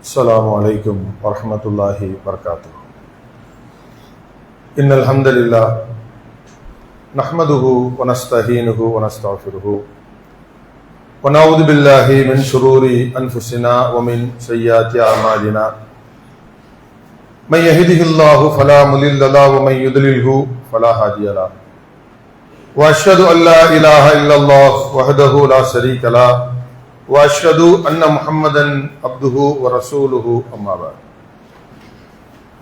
السلام عليكم ورحمة الله وبركاته. إن الحمد لله نحمده ونستعينه ونستغفره ونعوذ بالله من شرور أنفسنا ومن سيئات أعمالنا. من يهده الله فلا مضل له ومن يضلله فلا هادي له. وأشهد أن لا إله إلا الله وحده لا شريك له. وأشهد أن محمدا عبده ورسوله أما بعد.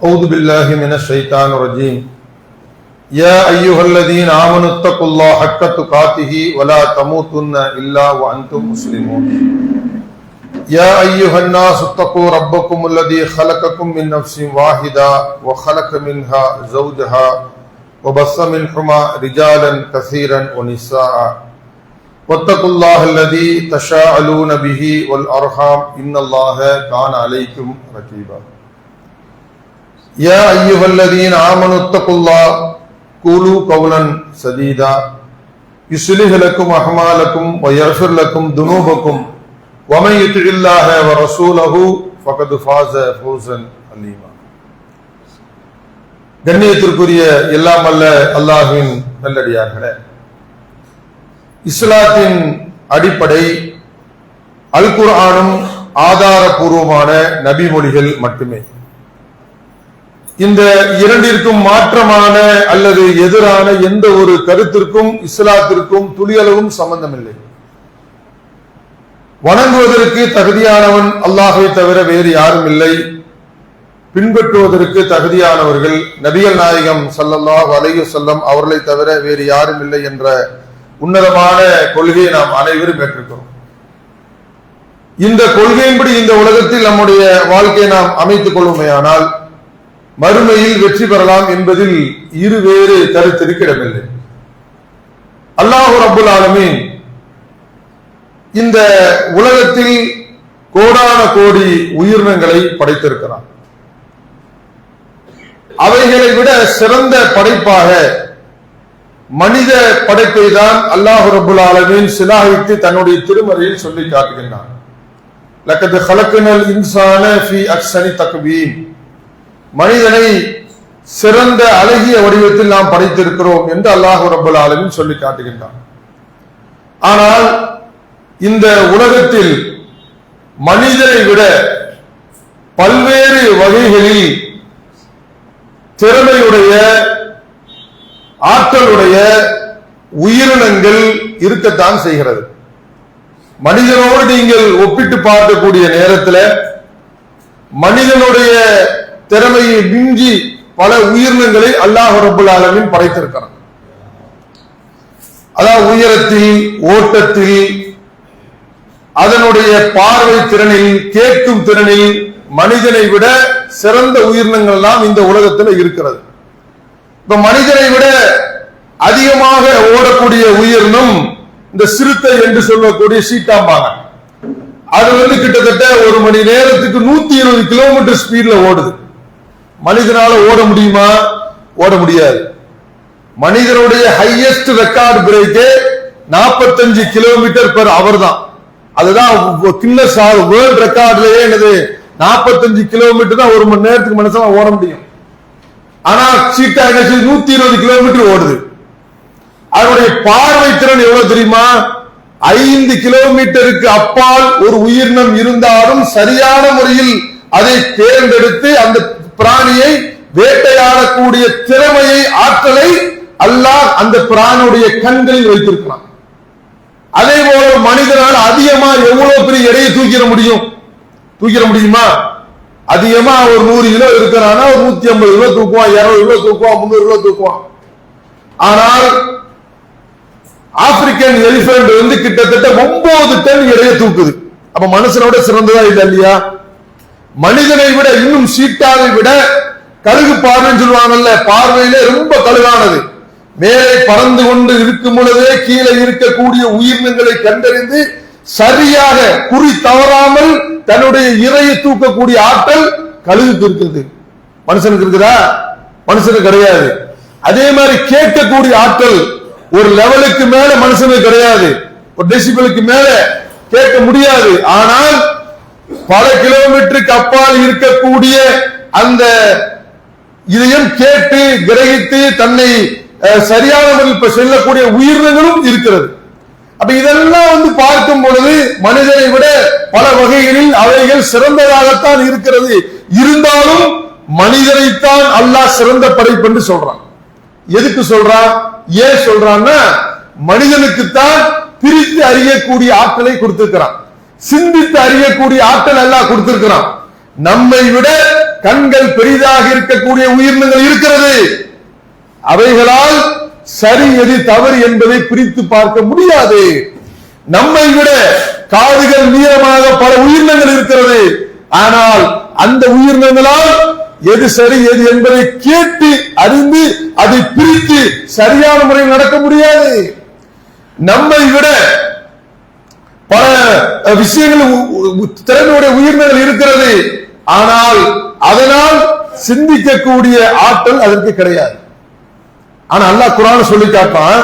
أعوذ بالله من الشيطان الرجيم. يا أيها الذين آمنوا اتقوا الله حق تقاته ولا تموتن إلا وأنتم مسلمون. يا أيها الناس اتقوا ربكم الذي خلقكم من نفس واحدة وخلق منها زوجها وبث منهما رجالا كثيرا ونساء. واتقوا الله الذي تشاءلون به والارحام ان الله كان عليكم رقيبا يا ايها الذين امنوا اتقوا الله قولوا قولا سديدا يصلح لكم اعمالكم ويغفر لكم ذنوبكم ومن يطع الله ورسوله فقد فاز فوزا عظيما கண்ணியத்திற்குரிய எல்லாம் அல்ல அல்லாஹுவின் நல்லடியார்களே இஸ்லாத்தின் அடிப்படை அல் குர்ஆனும் ஆதாரபூர்வமான நபிமொழிகள் மட்டுமே. இந்த இரண்டிற்கும் மாற்றமான அல்லது எதிரான எந்த ஒரு கருத்திற்கும் இஸ்லாத்திற்கும் துளியளவும் சம்பந்தமில்லை. வணங்குவதற்கு தகுதியானவன் அல்லாஹை தவிர வேறு யாரும் இல்லை. பின்பற்றுவதற்கு தகுதியானவர்கள் நபிகள் நாயகம் சல்லல்லாஹ் அலைஹி செல்லம் அவர்களை தவிர வேறு யாரும் இல்லை என்ற உன்னதமான கொள்கையை நாம் அனைவரும் ஏற்றிருக்கிறோம் இந்த கொள்கையின்படி இந்த உலகத்தில் நம்முடைய வாழ்க்கையை நாம் அமைத்துக் கொள்ளுமையானால் மறுமையில் வெற்றி பெறலாம் என்பதில் இருவேறு கருத்திருக்கிடமில்லை இடமில்லை அல்லாஹு ரபுல் ஆலமீன் இந்த உலகத்தில் கோடான கோடி உயிரினங்களை படைத்திருக்கிறான். அவைகளை விட சிறந்த படைப்பாக மனித படைப்பை தான் அல்லாஹு ரபுல் ஆலமின் சிலாகித்து தன்னுடைய திருமறையில் சொல்லி காட்டுகின்றான். லக்கது ஹலக்குனல் இன்சான ஃபி அக்ஸனி மனிதனை சிறந்த அழகிய வடிவத்தில் நாம் படைத்திருக்கிறோம் என்று அல்லாஹு ரபுல் ஆலமின் சொல்லி காட்டுகின்றான். ஆனால் இந்த உலகத்தில் மனிதனை விட பல்வேறு வகைகளில் திறமையுடைய ஆற்றலுடைய உயிரினங்கள் இருக்கத்தான் செய்கிறது. மனிதனோடு நீங்கள் ஒப்பிட்டு பார்க்கக்கூடிய நேரத்தில் மனிதனுடைய திறமையை மிஞ்சி பல உயிரினங்களை அல்லாஹ் ரபுல் ஆலமின் படைத்திருக்கிறான். அதாவது உயரத்தில் ஓட்டத்தில் அதனுடைய பார்வை திறனில் கேட்கும் திறனில் மனிதனை விட சிறந்த உயிரினங்கள் எல்லாம் இந்த உலகத்தில் இருக்கிறது. இந்த மனிதனை விட அதிகமாக ஓடக்கூடிய உயிரினம் இந்த சிறுத்தை என்று சொல்லக்கூடிய சீட்டாம்பாங்க. அது வந்து கிட்டத்தட்ட ஒரு மணி நேரத்துக்கு நூத்தி இருபது கிலோமீட்டர் ஸ்பீட்ல ஓடுது. மனிதனால ஓட முடியுமா? ஓட முடியாது. மனிதனுடைய ஹையஸ்ட் ரெக்கார்டு பிரேக்கே நாற்பத்தஞ்சு கிலோமீட்டர் பெர் அவர் தான். அதுதான் கின்னஸ் வேர்ல்ட் ரெக்கார்ட்லயே என்னது நாற்பத்தஞ்சு கிலோமீட்டர் தான் ஒரு மணி நேரத்துக்கு மனுஷன் ஓட முடியும். ஆனா சீட்டா என்ன நூத்தி இருபது கிலோமீட்டர் ஓடுது. அதனுடைய பார்வை திறன் எவ்வளவு தெரியுமா? ஐந்து கிலோமீட்டருக்கு அப்பால் ஒரு உயிரினம் இருந்தாலும் சரியான முறையில் அதை தேர்ந்தெடுத்து அந்த பிராணியை வேட்டையாடக்கூடிய திறமையை ஆற்றலை அல்லாஹ் அந்த பிராணியுடைய கண்களில் வைத்திருக்கிறான். அதே போல மனிதனால் அதிகமா எவ்வளவு பெரிய எடையை தூக்கிட முடியும்? தூக்கிட முடியுமா? அதிகமா ஒரு நூறு கிலோ இருக்கிறானா ஒரு நூத்தி ஐம்பது கிலோ தூக்குவான் இருநூறு கிலோ தூக்குவான் முந்நூறு கிலோ தூக்குவான். ஆனால் ஆப்பிரிக்கன் எலிபென்ட் வந்து கிட்டத்தட்ட ஒன்பது டன் எடையை தூக்குது. அப்ப மனுஷனோட சிறந்ததா இல்ல இல்லையா? மனிதனை விட இன்னும் சீட்டாவை விட கழுகு பார்வைன்னு சொல்லுவாங்கல்ல பார்வையிலே ரொம்ப கழுகானது மேலே பறந்து கொண்டு இருக்கும் பொழுதே கீழே இருக்கக்கூடிய உயிரினங்களை கண்டறிந்து சரியாக குறி தவறாமல் தன்னுடைய இறையை தூக்கக்கூடிய ஆற்றல் கழுகுக்கு இருக்குது மனுஷனுக்கு இருக்குதா? மனுஷனுக்கு கிடையாது. அதே மாதிரி கேட்கக்கூடிய ஆற்றல் ஒரு லெவலுக்கு மேல மனுஷனுக்கு கிடையாது. ஒரு டெசிபிளுக்கு மேல கேட்க முடியாது. ஆனால் பல கிலோமீட்டருக்கு அப்பால் இருக்கக்கூடிய அந்த இதையும் கேட்டு கிரகித்து தன்னை சரியான முறையில் செல்லக்கூடிய உயிரினங்களும் இருக்கிறது. அப்ப இதெல்லாம் வந்து பார்க்கும் பொழுது மனிதனை விட பல வகைகளில் அவைகள் சிறந்ததாகத்தான் இருக்கிறது. இருந்தாலும் மனிதனைத்தான் அல்லாஹ் சிறந்த படைப்பு என்று சொல்றான். எதுக்கு சொல்றான்? ஏன் சொல்றான்னா மனிதனுக்குத்தான் பிரித்து அறியக்கூடிய ஆற்றலை கொடுத்திருக்கிறான். சிந்தித்து அறியக்கூடிய ஆற்றல் அல்லாஹ் கொடுத்திருக்கிறான். நம்மை விட கண்கள் பெரிதாக இருக்கக்கூடிய உயிரினங்கள் இருக்கிறது. அவைகளால் சரி எது தவறு என்பதை பிரித்து பார்க்க முடியாது. நம்மை விட காதுகள் நீளமாக பல உயிரினங்கள் இருக்கிறது. ஆனால் அந்த உயிரினங்களால் எது சரி எது என்பதை கேட்டு அறிந்து அதை பிரித்து சரியான முறையில் நடக்க முடியாது. நம்மை விட பல விஷயங்கள் உ- திறனுடைய உயிரினங்கள் இருக்கிறது. ஆனால் அதனால் சிந்திக்கக்கூடிய ஆற்றல் அதற்கு கிடையாது. ஆனா அல்லாஹ் குரான் சொல்லி காட்டான்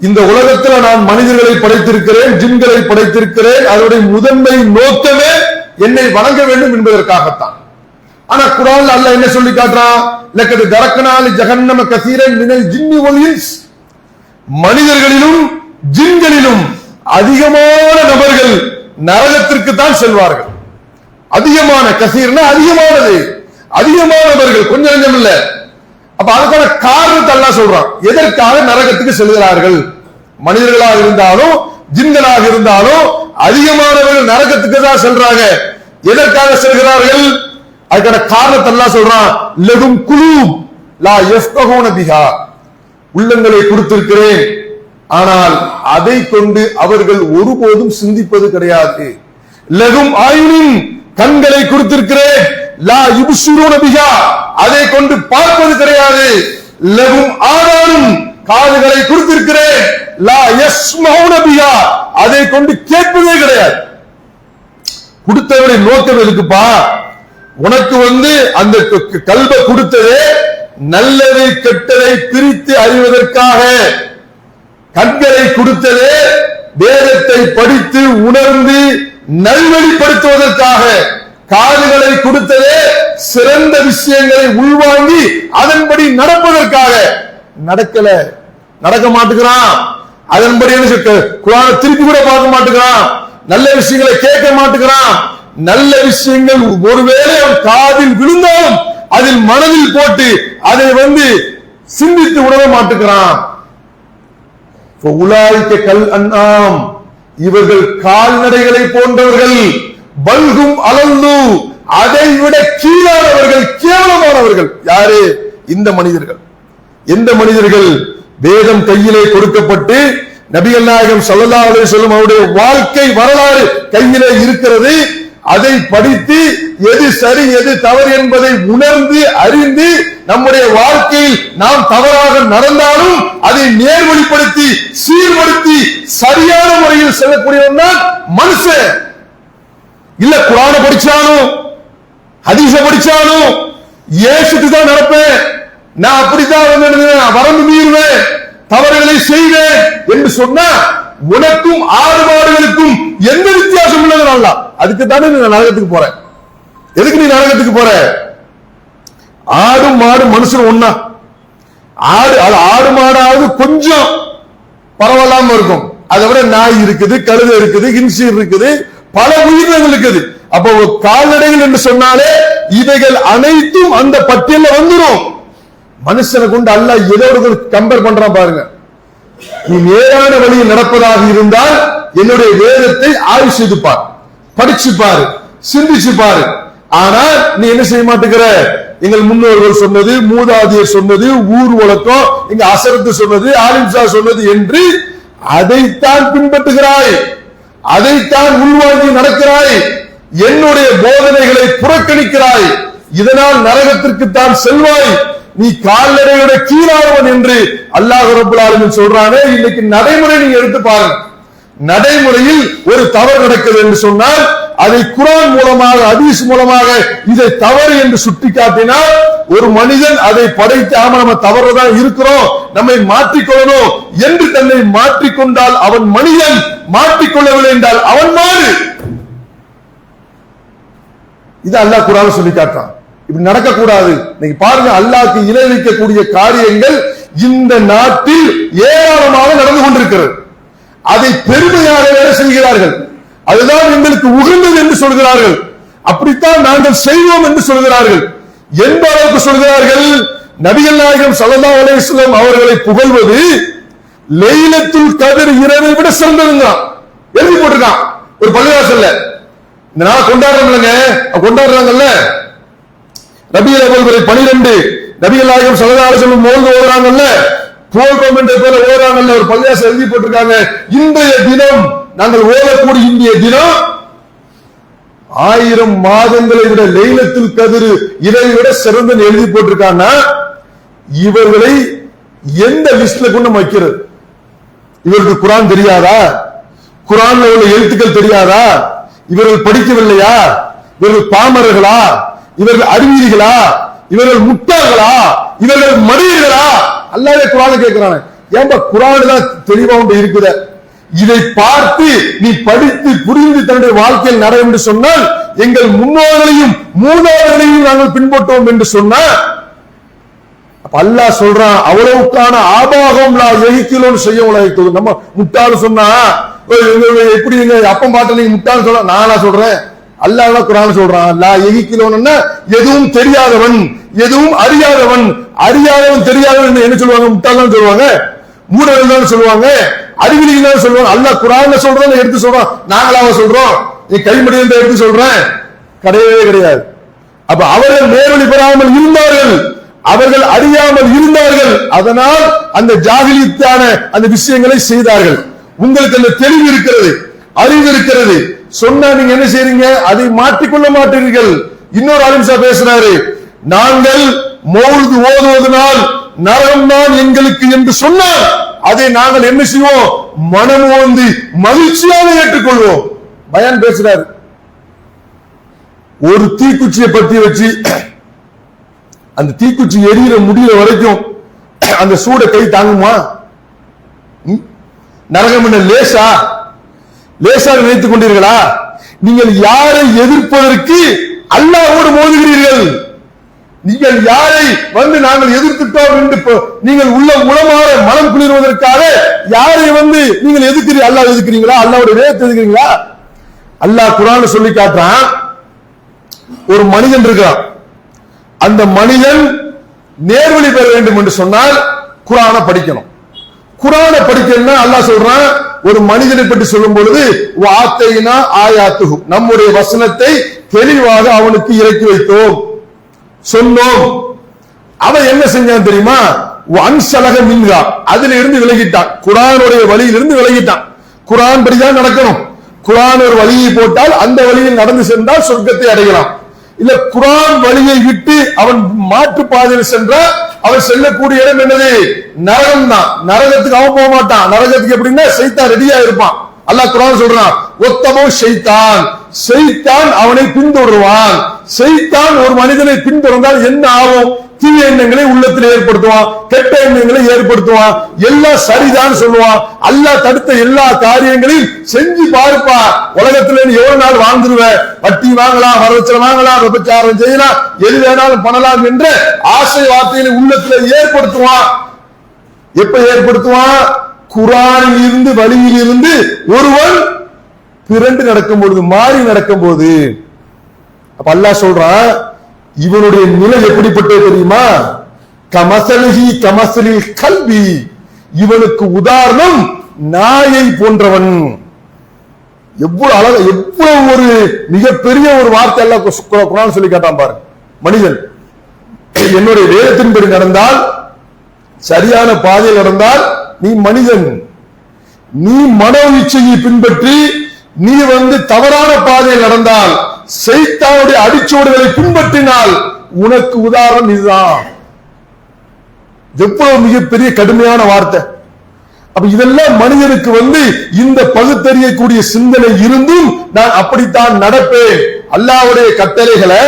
இந்த உலகத்துல நான் மனிதர்களை படைத்திருக்கிறேன் ஜின்களை படைத்திருக்கிறேன் அதனுடைய முதன்மை நோக்கமே என்னை வணங்க வேண்டும் என்பதற்காகத்தான். ஆனா குரான் அல்ல என்ன சொல்லி காட்டுறான்? லக்கது தரக்கனாலி ஜகன்னம கசீரன் மினல் ஜின்னி ஒலியன்ஸ் மனிதர்களிலும் ஜின்களிலும் அதிகமான நபர்கள் நரகத்திற்கு தான் செல்வார்கள். அதிகமான கசீர்னா அதிகமானது. அதிகமானவர்கள் கொஞ்சம் கொஞ்சம் இல்ல. அப்ப அதுக்கான காரணத்தை எல்லாம் சொல்றான். எதற்காக நரகத்துக்கு செல்கிறார்கள்? மனிதர்களாக இருந்தாலும் ஜிந்தனாக இருந்தாலும் அதிகமானவர்கள் நரகத்துக்கு தான் செல்றாங்க. எதற்காக செல்கிறார்கள்? அதுக்கான காரணத்தை எல்லாம் சொல்றான். லெகும் குழு லா எஃப்கோன பிகா உள்ளங்களை கொடுத்திருக்கிறேன். ஆனால் அதை கொண்டு அவர்கள் ஒருபோதும் சிந்திப்பது கிடையாது. லெகும் ஆயுனின் கண்களை கொடுத்திருக்கிறேன். லா யுபுசுரூன பிஹா. அதை கொண்டு பார்ப்பது கிடையாது. லகும் ஆதாரும் காதுகளை கொடுத்திருக்கிறேன். லா யஸ்மௌன பிஹா. அதை கொண்டு கேட்பதே கிடையாது. கொடுத்தவரின் நோக்கம் இருக்குப்பா உனக்கு வந்து அந்த கல்வை கொடுத்ததே நல்லதை கெட்டதை பிரித்து அறிவதற்காக. கண்களை கொடுத்ததே வேதத்தை படித்து உணர்ந்து நல்வழிப்படுத்துவதற்காக. காதுகளை கொடுத்ததே சிறந்த விஷயங்களை உள்வாங்கி அதன்படி நடப்பதற்காக. நடக்கல. நடக்க மாட்டுக்கிறான். அதன்படி என்ன சொல்ல- திருப்பி கூட பார்க்க மாட்டுகிறான் நல்ல விஷயங்களை கேட்க மாட்டுகிறான் நல்ல விஷயங்கள் ஒருவேளை அவன் காதில் விழுந்தாலும் அதில் மனதில் போட்டு அதை வந்து சிந்தித்து உணர மாட்டுகிறான் உலாய்க்க கல் அண்ணாம் இவர்கள் கால்நடைகளை போன்றவர்கள். பல்கும் அலந்து அதை விட கீழானவர்கள் கேவலமானவர்கள் யாரு? இந்த மனிதர்கள். எந்த மனிதர்கள் வேதம் கையிலே கொடுக்கப்பட்டு நபிகள் நாயகம் சல்லா அலே வஸல்லம் அவருடைய வாழ்க்கை வரலாறு கையிலே இருக்கிறது. அதை படித்து எது சரி எது தவறு என்பதை உணர்ந்து அறிந்து நம்முடைய வாழ்க்கையில் நாம் தவறாக நடந்தாலும் அதை நேர்வழிப்படுத்தி சீர்படுத்தி சரியான முறையில் செல்லக்கூடியவன் தான் மனுஷன். இல்ல குரான படிச்சாலும் ஹதீச படிச்சாலும் ஏசுக்கு தான் நடப்பேன். நான் அப்படித்தான் வந்து வரம்பு மீறுவேன். தவறுகளை செய்வேன் என்று சொன்னா உனக்கும் ஆறு மாடுகளுக்கும் எந்த வித்தியாசம் உள்ளது நல்லா அதுக்கு தானே நீ நரகத்துக்கு போற. எதுக்கு நீ நரகத்துக்கு போற? ஆடு மாடு மனுஷன் ஒண்ணா. ஆடு அது ஆடு மாடாவது கொஞ்சம் பரவாயில்லாம இருக்கும். அதை விட நாய் இருக்குது கழுதை இருக்குது இன்சீர் இருக்குது. பல உயிரினங்கள் இருக்குது அப்போ கால்நடைகள் என்று சொன்னாலே இவைகள் அனைத்தும் அந்த பட்டியல வந்துரும். மனுஷனை கொண்டு அல்ல ஏதோ கம்பேர் பண்றான் பாருங்க. நீ நேரான வழியில் நடப்பதாக இருந்தால் என்னுடைய வேதத்தை ஆய்வு செய்து பார். படிச்சு பாரு. சிந்திச்சு பாரு. ஆனால் நீ என்ன செய்ய மாட்டேங்கிற? எங்கள் முன்னோர்கள் சொன்னது மூதாதியர் சொன்னது ஊர் உலகம் எங்க அசரத்து சொன்னது ஆலிம்சா சொன்னது என்று அதைத்தான் பின்பற்றுகிறாய். அதைத்தான் உள்வாங்கி நடக்கிறாய். என்னுடைய போதனைகளை புறக்கணிக்கிறாய். இதனால் நரகத்திற்கு தான் செல்வாய். நீ கால்நடையோட கீழானவன் என்று அல்லாஹ் ரபுல்லாலுமே சொல்றானே. இன்னைக்கு நடைமுறை நீங்க எடுத்து பாருங்க. நடைமுறையில் ஒரு தவறு நடக்குது என்று சொன்னால் அதை குரான் மூலமாக அதிஸ் மூலமாக இதை தவறு என்று சுட்டிக்காட்டினால் ஒரு மனிதன் அதை படைத்து ஆமா நம்ம தவறுதான் இருக்கிறோம் நம்மை மாற்றிக்கொள்ளணும் என்று தன்னை மாற்றிக்கொண்டால் அவன் மனிதன் மாற்றிக்கொள்ளவில்லை என்றால் அவன் மாறு. இது அல்லாஹ் குரான் சொல்லி காட்டுறான். இப்படி நடக்கக்கூடாது. நீங்க பாருங்க அல்லாஹ்க்கு இணை வைக்கக்கூடிய காரியங்கள் இந்த நாட்டில் ஏராளமாக நடந்து கொண்டிருக்கிறது. அதை பெருமையாக வேற செய்கிறார்கள். அதுதான் எங்களுக்கு உகந்தது என்று சொல்கிறார்கள். அப்படித்தான் நாங்கள் செய்வோம் என்று சொல்கிறார்கள். எந்த அளவுக்கு சொல்கிறார்கள் நபிகள் நாயகம் ஸல்லல்லாஹு அலேஸ்லம் அவர்களை புகழ்வது லைலத்துல் கதிர் இரவை விட சிறந்ததுங்க. எழுதி போட்டிருக்கான். ஒரு பள்ளிவாசல்ல. இந்த நாள் கொண்டாடுறோம்லங்க கொண்டாடுறாங்கல்ல? ரபியல் அவர்களை பனிரெண்டு. நபிகள் நாயகம் ஸல்லல்லாஹு அலேஸ்லம் வஸல்லம் மோல்ந்து ஓடுறாங்கல்ல? போல் என்ற பேர்ல ஓடுறாங்கல்ல? ஒரு பள்ளிவாசல் எழுதி போட்டிருக்காங்க. இன்றைய தினம் நாங்கள் ஓடக்கூடிய இந்திய தினம் ஆயிரம் மாதங்களை விட லைலத்தில் கதிரு இதை விட சிறந்த எழுதி போட்டிருக்காங்க. இவர்களை எந்த லிஸ்ட்ல கொண்டு நம்ம வைக்கிறது? இவருக்கு குரான் தெரியாதா? குரான்ல உள்ள எழுத்துக்கள் தெரியாதா? இவர்கள் படிக்கவில்லையா? இவர்கள் பாமரர்களா? இவர்கள் அறிவியர்களா இவர்கள் முட்டார்களா இவர்கள் மனிதர்களா? அல்லாத குரானை கேட்கிறாங்க ஏன்பா குரான் தான் தெளிவா ஒன்று இருக்குது? இதை பார்த்து நீ படித்து புரிந்து தன்னுடைய வாழ்க்கையில் நட என்று சொன்னால் எங்கள் முன்னோர்களையும் மூதாதைகளையும் நாங்கள் பின்பற்றோம் என்று சொன்னால் அல்லாஹ் சொல்றான் அவ்வளவுக்கான ஆபாகம் லா எகிக்கிலோன்னு செய்ய உலகத்தோடு நம்ம முட்டாள் சொன்னா எப்படி நீங்க அப்பம் பாட்டு நீங்க முட்டாள் சொல்ல நானா சொல்றேன். அல்லாஹ் குரான் சொல்றான் லா எகிக்கிலோன்னு எதுவும் தெரியாதவன் எதுவும் அறியாதவன் அறியாதவன் தெரியாதவன் என்ன சொல்லுவாங்க? முட்டாள் தான் சொல்லுவாங்க. மூடர்கள் தான் சொல்லுவாங்க. அறிவிலிகள் தான் சொல்லுவாங்க அல்ல குரான்ல சொல்றோம் எடுத்து சொல்றோம் நாங்களாவ சொல்றோம். நீ கைமடியில் எடுத்து சொல்றேன். கிடையவே கிடையாது. அப்ப அவர்கள் நேரடி பெறாமல் இருந்தார்கள். அவர்கள் அறியாமல் இருந்தார்கள். அதனால் அந்த ஜாகிலித்தான அந்த விஷயங்களை செய்தார்கள். உங்களுக்கு அந்த தெளிவு இருக்கிறது அறிவு இருக்கிறது. சொன்னா நீங்க என்ன செய்றீங்க? அதை மாற்றிக்கொள்ள மாட்டீர்கள். இன்னொரு அலிம்சா பேசுறாரு நாங்கள் மௌது ஓதுவதனால் நரகம் தான் எங்களுக்கு என்று சொன்னார் அதை நாங்கள் என்ன செய்வோம்? மனம் ஓந்து மகிழ்ச்சியாக ஏற்றுக்கொள்வோம். பயன் பேசுறாரு. ஒரு தீக்குச்சியை பத்தி வச்சு அந்த தீக்குச்சி எரியிற முடியிற வரைக்கும் அந்த சூட கை தாங்குமா? நரகம் என்ன லேசா? லேசா நினைத்துக் கொண்டீர்களா? நீங்கள் யாரை எதிர்ப்பதற்கு அல்லாவோடு மோதுகிறீர்கள்? நீங்கள் யாரை வந்து நாங்கள் எதிர்த்துட்டோம் என்று இப்போ- நீங்கள் உள்ள உளமாற மனம் குளிர்வதற்காக யாரை வந்து நீங்கள் எதிர்க்கிறீ அல்லாஹ் எதிர்க்கிறீங்களா? அல்லாஹ்வுடைய வேதத்தை எதிர்க்கிறீங்களா? அல்லாஹ் குரான் சொல்லி காட்டுறான் ஒரு மனிதன் இருக்கிறான். அந்த மனிதன் நேர்வழி பெற வேண்டும் என்று சொன்னால் குரானை படிக்கணும். குரானை படிக்கணும்னா அல்லாஹ் சொல்றான் ஒரு மனிதனை பற்றி சொல்லும் பொழுது வாத்தைனா ஆயாத்துகு நம்முடைய வசனத்தை தெளிவாக அவனுக்கு இறக்கி வைத்தோம். சொன்னோம். அவன் என்ன செஞ்சான் தெரியுமா? அன்சலக மின்கா அதுல இருந்து விலகிட்டான். குரானுடைய வழியிலிருந்து விலகிட்டான். குரான் படிதான் நடக்கணும். குரான் ஒரு வழியை போட்டால் அந்த வழியில் நடந்து சென்றால் சொர்க்கத்தை அடையலாம். இல்ல குரான் வழியை விட்டு அவன் மாற்று பாதையில் சென்றால் அவன் செல்லக்கூடிய இடம் என்னது? நரகம் தான் நரகத்துக்கு அவன் போக மாட்டான். நரகத்துக்கு எப்படின்னா சைத்தா ரெடியா இருப்பான். அல்லாஹ் குரான் சொல்றான் ஒத்தமோ ஷைத்தான். ஷைத்தான் அவனை பின்தொடருவான். ஷைத்தான் ஒரு மனிதனை பின்தொடர்ந்தால் என்ன ஆகும்? தீய எண்ணங்களை உள்ளத்தில் ஏற்படுத்துவான் கெட்ட எண்ணங்களை ஏற்படுத்துவான். எல்லாம் சரிதான் சொல்லுவான். அல்லா தடுத்த எல்லா காரியங்களையும் செஞ்சு பார்ப்பா உலகத்துல எவ்வளவு நாள் வாழ்ந்துருவ? வட்டி வாங்கலாம் வரவச்சல வாங்கலாம் விபச்சாரம் செய்யலாம் எது வேணாலும் பண்ணலாம் என்ற ஆசை வார்த்தைகளை உள்ளத்துல ஏற்படுத்துவான். எப்ப ஏற்படுத்துவான்? குரானில் இருந்து வழியில் இருந்து ஒருவன் திரண்டு நடக்கும் பொழுது மாறி நடக்கும் போது அப்ப அல்லா சொல்றான் இவனுடைய நிலை எப்படிப்பட்டது தெரியுமா? கமசலிஹி கமசலில் கல்வி இவனுக்கு உதாரணம் நாயை போன்றவன். எவ்வளவு அழகா எவ்வளவு ஒரு மிகப்பெரிய ஒரு வார்த்தை எல்லாம் கு- கு- குரான் சொல்லி கேட்டான் பாரு. மனிதன். என்னுடைய வேதத்தின்படி நடந்தால் சரியான பாதையில் நடந்தால் நீ மனிதன். நீ மனோ இச்சையை பின்பற்றி நீ வந்து தவறான பாதையில் நடந்தால் செய்தாவுடைய அடிச்சோடுகளை பின்பற்றினால் உனக்கு உதாரணம் இதுதான். எவ்வளவு மிகப்பெரிய கடுமையான வார்த்தை. அப்ப இதெல்லாம் மனிதனுக்கு வந்து இந்த பகுத்தறியக்கூடிய சிந்தனை இருந்தும் நான் அப்படித்தான் நடப்பேன். அல்லாவுடைய கட்டளைகளை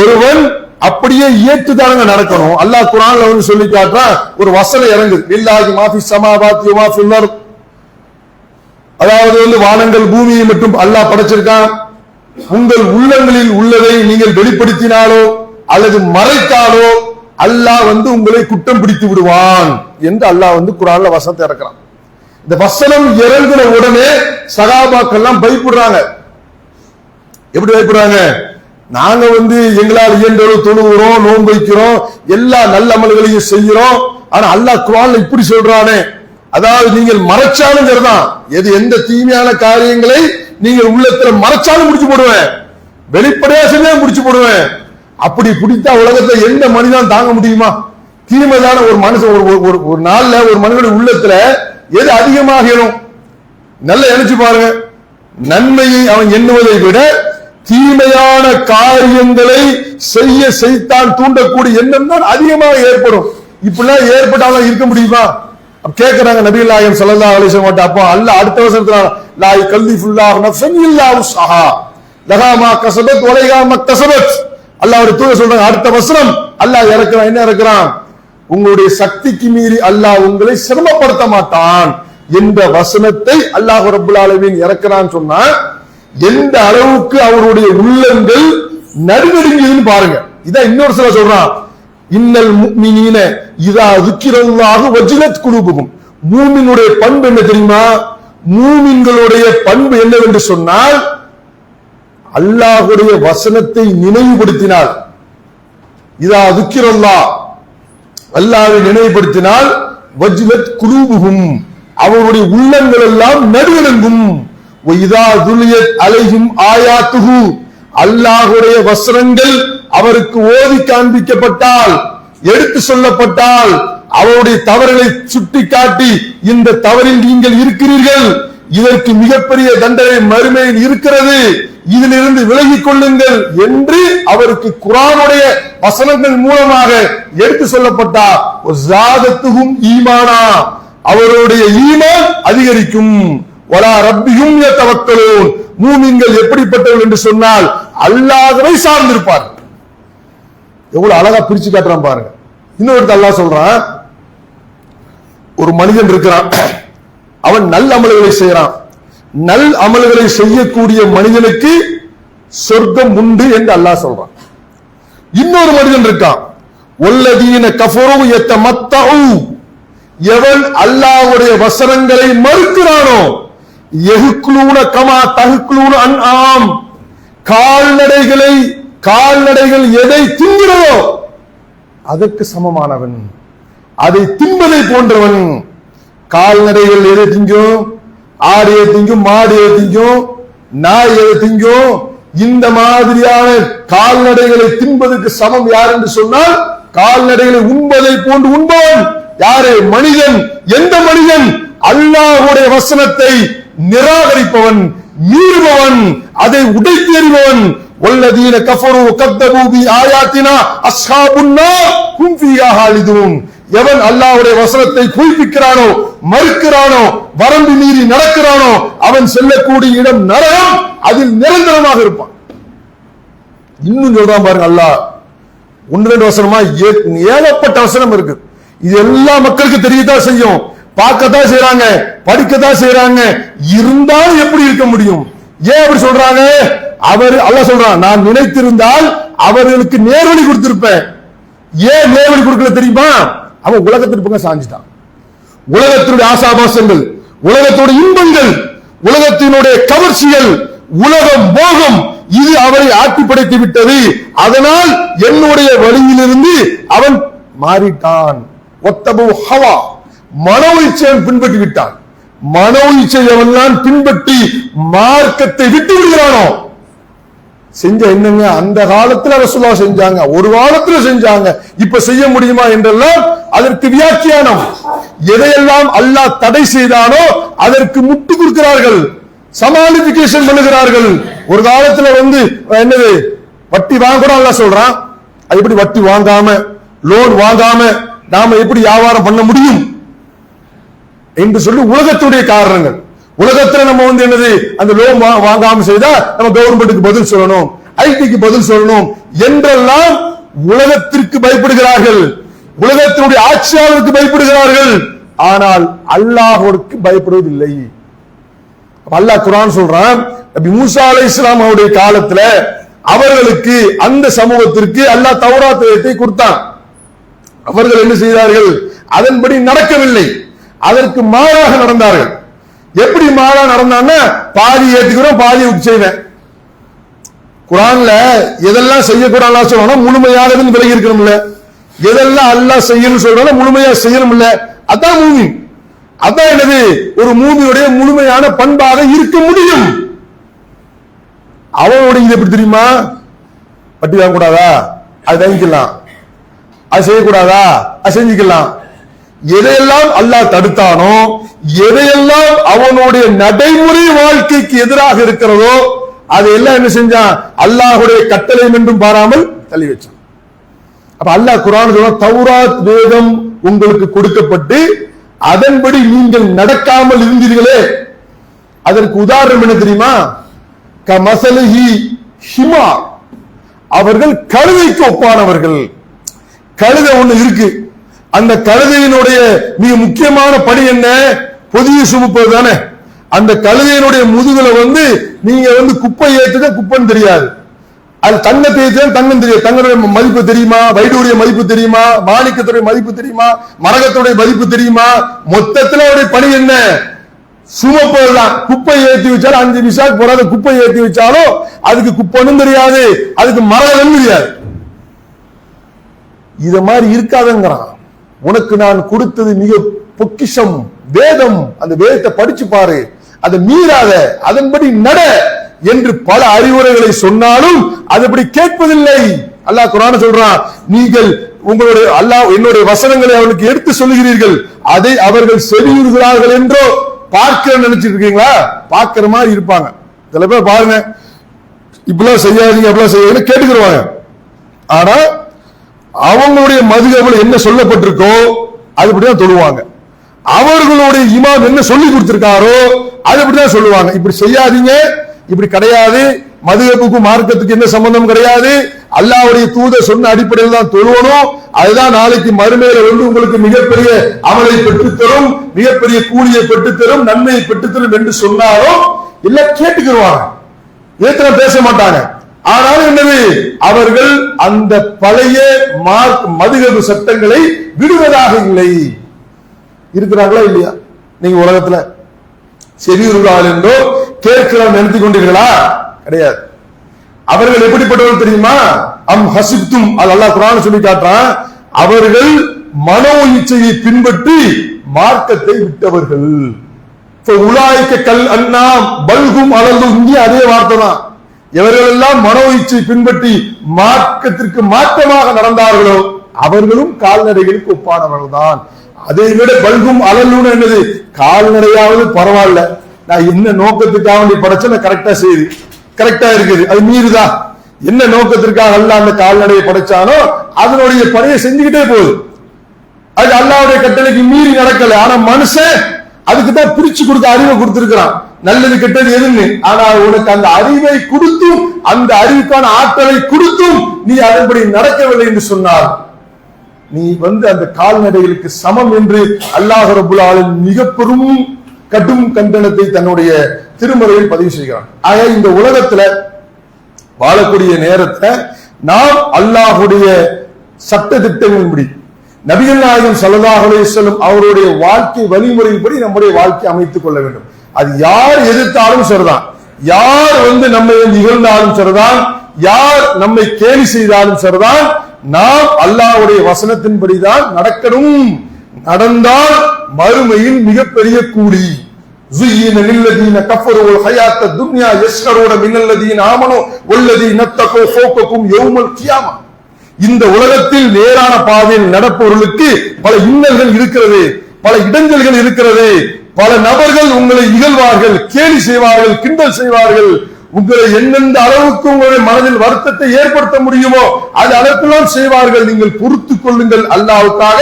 ஒருவன் அப்படியே ஏற்றுதானங்க நடக்கணும். அல்லாஹ் குரான்ல வந்து சொல்லி காட்டுறான் ஒரு வசனம் இறங்குது. இல்லாஹி மாஃபி சமாபாத்தி மாஃபி அதாவது வந்து வானங்கள் பூமியை மட்டும் அல்லாஹ் படைச்சிருக்கான் உங்கள் உள்ளங்களில் உள்ளதை நீங்கள் வெளிப்படுத்தினாலோ அல்லது மறைத்தாலோ அல்லாஹ் வந்து உங்களை குற்றம் பிடித்து விடுவான் என்று அல்லாஹ் வந்து குரான்ல வசனத்தை இறக்குறான். இந்த வசனம் இறங்குன உடனே சகாபாக்கெல்லாம் பயப்படுறாங்க. எப்படி பயப்படுறாங்க? நாங்க வந்து எங்களால் இயன்றளவு தொழுகிறோம் நோன்பு வைக்கிறோம் எல்லா நல்ல அமல்களையும் செய்கிறோம். ஆனா அல்லாஹ் குரான் இப்படி சொல்றானே. அதாவது நீங்கள் மறைச்சாலும் சரிதான் எது எந்த தீமையான காரியங்களை நீங்கள் உள்ளத்துல மறைச்சாலும் முடிச்சு போடுவேன். வெளிப்படையா செஞ்சா முடிச்சு போடுவேன். அப்படி பிடித்தா உலகத்துல எந்த மனிதன் தாங்க முடியுமா? தீமைதான ஒரு மனுஷன் ஒரு ஒரு- ஒரு நாள்ல ஒரு மனிதனுடைய உள்ளத்துல எது அதிகமாகணும் நல்ல நினைச்சு பாருங்க. நன்மையை அவன் எண்ணுவதை விட தீமையான காரியங்களை செய்ய செய்தான் தூண்டக்கூடிய எண்ணம் தான் அதிகமாக ஏற்படும். இப்படிலாம் ஏற்பட்டாலும் இருக்க முடியுமா? கேட்கிறாங்க கேக்குறாங்க நபிகள் நாயகம் ஸல்லல்லாஹு அலைஹி மாட்டா அப்போ அல்ல அடுத்த வசனத்துல லா யகல்லிஃபுல்லாஹு நஃப்ஸன் இல்லா உஸ்ஸஹா லகாமா கசபத் கஸபத் கசபத் மக்தஸபத் அல்லாஹ்வுடைய தூய சொல்றாங்க அடுத்த வசனம் அல்லாஹ் இறக்குறான் என்ன இறக்குறான்? உங்களுடைய சக்திக்கு மீறி அல்லாஹ் உங்களை சிரமப்படுத்த மாட்டான் என்ற வசனத்தை அல்லாஹ் ரபுல் ஆலமீன் இறக்குறான்னு சொன்னா எந்த அளவுக்கு அவருடைய உள்ளங்கள் நடுநடுங்கியதுன்னு பாருங்க. இதான் இன்னொரு சில சொல்றான். இன்னல் முக்மினீன இதா துக்கிரல்லாஹு வஜ்லத் குழுபுகும் மூமினுடைய பண்பு என்ன தெரியுமா? மூமின்களுடைய பண்பு என்னவென்று சொன்னால் அல்லாஹுடைய வசனத்தை நினைவுபடுத்தினால். இதா துக்கிரல்லா அல்லாவை நினைவுபடுத்தினால் வஜ்லத் குலூபுகும். அவருடைய உள்ளங்கள் எல்லாம் நடுநடுங்கும். இதா துலியத் அலைஹிம் ஆயாத்துஹு அல்லாஹுடைய வசனங்கள் அவருக்கு ஓதி காண்பிக்கப்பட்டால் எடுத்து சொல்லப்பட்டால் அவருடைய தவறுகளை சுட்டிக்காட்டி இந்த தவறில் நீங்கள் இருக்கிறீர்கள். இதற்கு மிகப்பெரிய தண்டனை மறுமையில் இருக்கிறது. இதிலிருந்து விலகிக் கொள்ளுங்கள் என்று அவருக்கு குரானுடைய வசனங்கள் மூலமாக எடுத்து சொல்லப்பட்டார் ஈமானா. அவருடைய ஈமான் அதிகரிக்கும். வலா ரப்பியும் யத்தவக்கலூன் மூமின்கள் எப்படிப்பட்டவர்கள் என்று சொன்னால் அல்லாதவை சார்ந்திருப்பார். எவ்வளவு அழகா பிரிச்சு காட்டுறான் பாருங்க. இன்னொரு அல்லாஹ் சொல்றான் ஒரு மனிதன் இருக்கிறான். அவன் நல் அமல்களை செய்யறான். நல் அமல்களை செய்யக்கூடிய மனிதனுக்கு சொர்க்கம் உண்டு என்று அல்லாஹ் சொல்றான். இன்னொரு மனிதன் இருக்கான். ஒல்லதீன கஃபரு எத்த மத்தவு எவன் அல்லாஹ்வுடைய வசனங்களை மறுக்கிறானோ எகுக்லூன கமா தகுக்லூன அன் ஆம் கால்நடைகளை கால்நடைகள் எதை தின்கிறதோ அதற்கு சமமானவன். அதை தின்பதை போன்றவன். கால்நடைகள் எதை திங்கும்? ஆடு எதை திங்கும்? மாடு எதை திங்கும்? நாய் எதை திங்கும்? இந்த மாதிரியான கால்நடைகளை தின்பதற்கு சமம் யார் என்று சொன்னால் கால்நடைகளை உண்பதை போன்று உண்பவன். யாரு? மனிதன். எந்த மனிதன்? அல்லாஹுடைய வசனத்தை நிராகரிப்பவன் மீறுபவன் அதை உடைத்து எறிபவன் والذين كفروا وكذبوا بآياتنا أصحاب النار هم فيها خالدون எவன் அல்லாஹ்வுடைய வசனத்தை பொய்ப்பிக்கிறானோ மறுக்கிறானோ வரம்பு மீறி நடக்கிறானோ அவன் செல்லக்கூடிய இடம் நரகம் அதில் நிரந்தரமாக இருப்பான் இன்னும் சொல்றான் பாருங்க அல்லாஹ் ஒன்று ரெண்டு வசனமா ஏ- ஏகப்பட்ட வசனம் இருக்கு இது எல்லா மக்களுக்கு தெரியத்தான் செய்யும் பார்க்கத்தான் செய்யறாங்க படிக்கத்தான் செய்யறாங்க இருந்தாலும் எப்படி இருக்க முடியும்? ஏன் அப்படி சொல்றாங்க? அவர் அல்ல சொல்றான் நான் நினைத்திருந்தால் அவர்களுக்கு நேர்வழி கொடுத்திருப்பேன். ஏன் நேர்வழி கொடுக்கல தெரியுமா? அவன் உலகத்திற்கு பக்கம் சாஞ்சிட்டான். உலகத்தினுடைய ஆசாபாசங்கள் உலகத்தோட இன்பங்கள் உலகத்தினுடைய கவர்ச்சிகள் உலகம் போகம். இது அவரை ஆட்டி படைத்து விட்டது. அதனால் என்னுடைய வழியிலிருந்து அவன் மாறிட்டான். ஒத்தபு ஹவா. மனோ இச்சையை பின்பற்றி விட்டான். மனோ தான் பின்பற்றி மார்க்கத்தை விட்டு விடுகிறானோ? செஞ்ச என்னங்க? அந்த காலத்துல ரசுல்லா செஞ்சாங்க. ஒரு காலத்துல செஞ்சாங்க. இப்ப செய்ய முடியுமா என்றெல்லாம் அதற்கு வியாக்கியானம். எதையெல்லாம் அல்லாஹ் தடை செய்தானோ அதற்கு முட்டு கொடுக்கிறார்கள். சமாளிபிகேஷன் பண்ணுகிறார்கள். ஒரு காலத்துல வந்து என்னது? வட்டி வாங்க கூட அல்ல சொல்றான். அது எப்படி வட்டி வாங்காம லோன் வாங்காம நாம எப்படி வியாபாரம் பண்ண முடியும்? என்று சொல்லி உலகத்துடைய காரணங்கள். உலகத்துல நம்ம வந்து என்னது? அந்த லோன் வாங்காம செய்தா நம்ம கவர்மெண்ட்டுக்கு பதில் சொல்லணும். ஐடிக்கு பதில் சொல்லணும் என்றெல்லாம் உலகத்திற்கு பயப்படுகிறார்கள். உலகத்தினுடைய ஆட்சியாளருக்கு பயப்படுகிறார்கள். ஆனால் அல்லாஹோருக்கு பயப்படுவதில்லை. அல்லாஹ் குரான் சொல்றான் நபி மூசா அலைஹிஸ்ஸலாம் அவருடைய காலத்துல அவர்களுக்கு அந்த சமூகத்திற்கு அல்லாஹ் தௌராத் கொடுத்தான். அவர்கள் என்ன செய்தார்கள்? அதன்படி நடக்கவில்லை. அதற்கு மாறாக நடந்தார்கள். எப்படி மாறா நடந்தான்னா பாதி ஏத்துக்கிறோம் பாதி செய்வேன். குரான்ல எதெல்லாம் செய்யக்கூடாது சொல்லணும் முழுமையானதுன்னு விலகி இருக்கணும்ல. எதெல்லாம் அல்லாஹ் செய்யணும் சொல்றாங்க முழுமையா செய்யணும்ல. அதான் மூமி. அதான் என்னது? ஒரு மூமியுடைய முழுமையான பண்பாக இருக்க முடியும். அவனுடைய இது எப்படி தெரியுமா? பட்டி வாங்க கூடாதா அது தங்கிக்கலாம் அது செய்யக்கூடாதா? அது செஞ்சுக்கலாம். எதையெல்லாம் அல்லாஹ் தடுத்தானோ எதையெல்லாம் அவனுடைய நடைமுறை வாழ்க்கைக்கு எதிராக இருக்கிறதோ அதையெல்லாம் என்ன செஞ்சான்? அல்லாஹுடைய கட்டளை என்றும் பாராமல் தள்ளி வச்சான். அப்ப அல்லாஹ் குரான் தௌராத் வேதம் உங்களுக்கு கொடுக்கப்பட்டு அதன்படி நீங்கள் நடக்காமல் இருந்தீர்களே. அதற்கு உதாரணம் என்ன தெரியுமா? கமசலஹி ஹிமா. அவர்கள் கழுதைக்கு ஒப்பானவர்கள். கழுதை ஒண்ணு இருக்கு. அந்த கழுதையினுடைய மிக முக்கியமான பணி என்ன? பொதிய சுமப்பது தானே. அந்த கழுதையினுடைய முதுகுல வந்து நீங்க வந்து குப்பை ஏற்றுதான் குப்பைன்னு தெரியாது. அது தங்கத்தை ஏற்றுதான் தங்கம் தெரியாது. தங்கனுடைய மதிப்பு தெரியுமா? வைடூரிய மதிப்பு தெரியுமா? மாணிக்கத்துடைய மதிப்பு தெரியுமா? மரகத்துடைய மதிப்பு தெரியுமா? மொத்தத்துல அவருடைய பணி என்ன? சுமப்பதுதான் குப்பை ஏத்தி வச்சாலும் அஞ்சு நிமிஷம் போறாத குப்பை ஏத்தி வச்சாலும் அதுக்கு குப்பைன்னு தெரியாது. அதுக்கு மரகதம் தெரியாது. இத மாதிரி இருக்காதுங்கிறான். உனக்கு நான் கொடுத்தது மிக பொக்கிஷம் வேதம். அந்த வேதத்தை படிச்சு பாரு. அதை மீறாத அதன்படி நட என்று பல அறிவுரைகளை சொன்னாலும் அதுபடி கேட்பதில்லை. அல்லாஹ் குரான சொல்றான் நீங்கள் உங்களுடைய அல்லாஹ் என்னுடைய வசனங்களை அவனுக்கு எடுத்து சொல்லுகிறீர்கள். அதை அவர்கள் செவியுறுகிறார்கள் என்றோ பார்க்க நினைச்சிட்டு இருக்கீங்களா? பார்க்கிற மாதிரி இருப்பாங்க. சில பேர் பாருங்க இப்படிலாம் செய்யாதீங்க அப்படிலாம் செய்யாதீங்க கேட்டுக்கிறவாங்க ஆனா அவங்களுடைய மதுகவில் என்ன சொல்லப்பட்டிருக்கோ அதுபடிதான் தொழுவாங்க. அவர்களுடைய இமாம் என்ன சொல்லி கொடுத்திருக்காரோ அதுபடிதான் சொல்லுவாங்க. இப்படி செய்யாதீங்க இப்படி கிடையாது. மதுகப்புக்கும் மார்க்கத்துக்கு என்ன சம்பந்தம் கிடையாது. அல்லாவுடைய தூத சொன்ன அடிப்படையில் தான் தொழுவணும். அதுதான் நாளைக்கு மறுமையில வந்து உங்களுக்கு மிகப்பெரிய அமலை பெற்றுத்தரும் மிகப்பெரிய கூலியை பெற்றுத்தரும் நன்மையை பெற்றுத்தரும் என்று சொன்னாலும் இல்ல கேட்டுக்கிடுவாங்க ஏத்தனை பேச மாட்டாங்க. ஆனால் என்னது? அவர்கள் அந்த பழைய மார்க் மதுகபு சட்டங்களை விடுவதாக இல்லை. இருக்கிறார்களா இல்லையா? நீங்க உலகத்துல செவியுறுகால் என்றோ கேட்கலாம் நினைத்துக் கொண்டீர்களா? கிடையாது. அவர்கள் எப்படிப்பட்டவர்கள் தெரியுமா? அம் ஹசிப்தும் அது அல்லாஹ் குரான் சொல்லி காட்டுறான் அவர்கள் மனோ இச்சையை பின்பற்றி மார்க்கத்தை விட்டவர்கள். உலாய்க்க கல் அண்ணாம் பல்கும் அலந்தும் இங்கே அதே வார்த்தை தான் எவர்கள் எல்லாம் மனோ இச்சை பின்பற்றி மார்க்கத்திற்கு மாற்றமாக நடந்தார்களோ அவர்களும் கால்நடைகளுக்கு ஒப்பானவர்கள் தான் அதை விட பல்கும் அலல்லுன்னு என்னது? கால்நடையாவது பரவாயில்ல. நான் என்ன நோக்கத்துக்காக வேண்டி படைச்ச கரெக்டா செய்யுது. கரெக்டா இருக்குது. அது மீறுதா? என்ன நோக்கத்திற்காக அல்ல அந்த கால்நடையை படைச்சானோ அதனுடைய பணியை செஞ்சுக்கிட்டே போகுது. அது அல்லாவுடைய கட்டளைக்கு மீறி நடக்கல. ஆனா மனுஷன் அதுக்கு தான் பிரிச்சு கொடுத்த அறிவை கொடுத்திருக்கிறான். நல்லது கெட்டது எதுன்னு? ஆனால் உனக்கு அந்த அறிவை கொடுத்தும் அந்த அறிவுக்கான ஆற்றலை கொடுத்தும் நீ அதன்படி நடக்கவில்லை என்று சொன்னார் நீ வந்து அந்த கால்நடைகளுக்கு சமம் என்று அல்லாஹ் ரபுல்லாலின் மிக பெரும் கடும் கண்டனத்தை தன்னுடைய திருமறையில் பதிவு செய்கிறான். ஆக இந்த உலகத்துல வாழக்கூடிய நேரத்துல நாம் அல்லாஹுடைய சட்ட திட்டங்களின்படி நபிகள் நாயகம் சல்லல்லாஹு அலைஹி அவருடைய வாழ்க்கை வழிமுறையின்படி நம்முடைய வாழ்க்கை அமைத்துக் கொள்ள வேண்டும். அது யார் எதிர்த்தாலும் சரிதான் யார் வந்து நம்மை இகழ்ந்தாலும் சரிதான் யார் நம்மை கேலி செய்தாலும் சரிதான் நாம் அல்லாஹ்வுடைய வசனத்தின்படிதான் நடக்கணும் நடந்தால் மறுமையில் மிகப்பெரிய கூலி زين للذين كفروا الحياة الدنيا يسخرون من الذين آمنوا والذين اتقوا فوقكم يوم القيامة இந்த உலகத்தில் நேரான பாதையில் நடப்பவர்களுக்கு பல இன்னல்கள் இருக்கிறது பல இடைஞ்சல்கள் இருக்கிறது பல நபர்கள் உங்களை இகழ்வார்கள் கேலி செய்வார்கள் கிண்டல் செய்வார்கள். உங்களை எந்தெந்த அளவுக்கு உங்களுடைய மனதில் வருத்தத்தை ஏற்படுத்த முடியுமோ அது அளவுக்கெல்லாம் செய்வார்கள். நீங்கள் பொறுத்து கொள்ளுங்கள் அல்லாவுக்காக.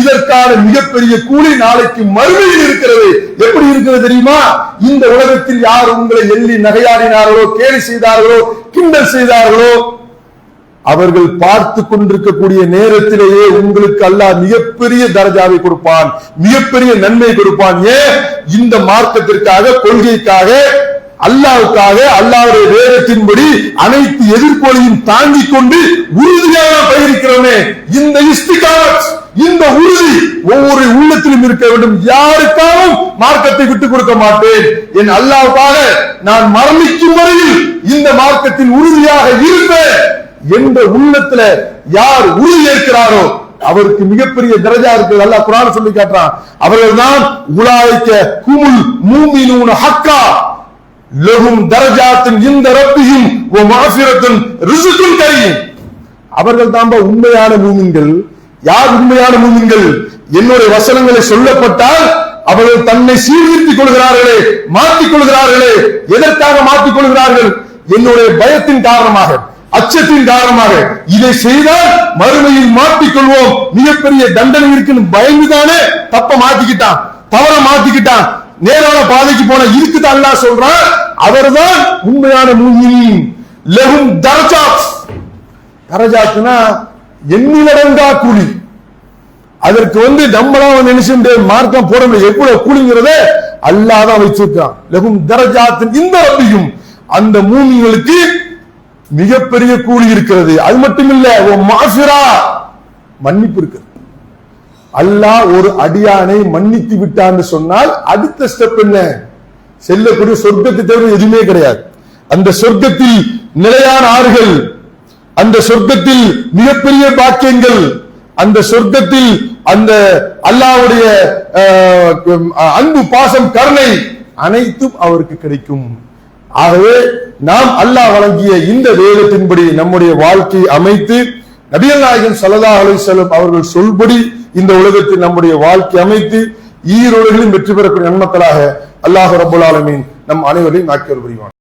இதற்கான மிகப்பெரிய கூலி நாளைக்கு மறுமையில் இருக்கிறது. எப்படி இருக்கிறது தெரியுமா? இந்த உலகத்தில் யார் உங்களை எள்ளி நகையாடினார்களோ கேலி செய்தார்களோ கிண்டல் செய்தார்களோ அவர்கள் பார்த்து கொண்டிருக்கக்கூடிய நேரத்திலேயே உங்களுக்கு அல்லாஹ் மிகப்பெரிய தரஜாவை கொடுப்பான் மிகப்பெரிய நன்மை கொடுப்பான். ஏன்? இந்த மார்க்கத்திற்காக கொள்கைக்காக அல்லாவுக்காக அல்லாவுடைய வேதத்தின்படி அனைத்து எதிர்ப்புகளையும் தாங்கிக் கொண்டு உறுதியாக பயணிக்கிறோமே இந்த இஸ்திகாமத் இந்த உறுதி ஒவ்வொரு உள்ளத்திலும் இருக்க வேண்டும். யாருக்காகவும் மார்க்கத்தை விட்டுக் கொடுக்க மாட்டேன். என் அல்லாவுக்காக நான் மரணிக்கும் வரையில் இந்த மார்க்கத்தில் உறுதியாக இருப்பேன். என்ற உள்ளத்துல யார் உறுதி ஏற்கிறாரோ அவருக்கு மிகப்பெரிய தரஜா இருக்கு அல்ல குரான் சொல்லி காட்டுறான். அவர்கள் தான் உலாய்க்க குமுல் மூமினூன ஹக்கா. லஹும் தரஜாத்தின் இந்த ரப்பியும் ஓ மாசிரத்தின் ரிசுக்கும் கரியும் அவர்கள் தான்பா உண்மையான மூமின்கள். யார் உண்மையான மூமின்கள்? என்னுடைய வசனங்களை சொல்லப்பட்டால் அவர்கள் தன்னை சீர்திருத்திக் கொள்கிறார்களே மாற்றிக் கொள்கிறார்களே எதற்காக மாற்றிக் கொள்கிறார்கள்? என்னுடைய பயத்தின் காரணமாக. அச்சத்தின் காரணமாக இதை செய்தால் மறுமையில் மாட்டிக்கொள்வோம். மிகப்பெரிய தண்டனை இருக்குன்னு பயந்துதானே தப்ப மாத்திக்கிட்டான் தவற மாத்திக்கிட்டான் நேரான பாதைக்கு போன இருக்குதான் அல்லாஹ் சொல்றான் அவர்தான் உண்மையான மூமின் லெஹும் தரஜாத். தரஜாத்துனா எண்ணிலடங்கா கூலி அதற்கு வந்து நம்மளாம் வந்து என்ன மார்க்கம் போட முடியாது. எவ்வளவு கூலிங்கிறத அல்லாதான் வச்சிருக்கான் லெகும் தரஜாத்தின் இந்த ரப்பியும் அந்த மூமிகளுக்கு மிகப்பெரிய கூலி இருக்கிறது. அது மட்டும் இல்ல மாசிரா! மன்னிப்பு இருக்கிறது அல்லாஹ் ஒரு அடியானை மன்னித்து விட்டான்னு சொன்னால் அடுத்த ஸ்டெப் என்ன? செல்லக்கூடிய சொர்க்கத்தை தவிர எதுவுமே கிடையாது. அந்த சொர்க்கத்தில் நிலையான ஆறுகள் அந்த சொர்க்கத்தில் மிகப்பெரிய பாக்கியங்கள் அந்த சொர்க்கத்தில் அந்த அல்லாவுடைய அஹ், அன்பு பாசம் கருணை அனைத்தும் அவருக்கு கிடைக்கும். ஆகவே நாம் அல்லாஹ் வழங்கிய இந்த வேதத்தின்படி நம்முடைய வாழ்க்கையை அமைத்து நபியல் நாயகன் ஸல்லல்லாஹு அலைஹி அவர்கள் சொல்படி இந்த உலகத்தில் நம்முடைய வாழ்க்கை அமைத்து ஈரோடுகளில் வெற்றி பெறக்கூடிய நன்மக்களாக அல்லாஹ் ரபுல் ஆலமீன் நம் அனைவரையும் ஆக்கியவர் புரிவான்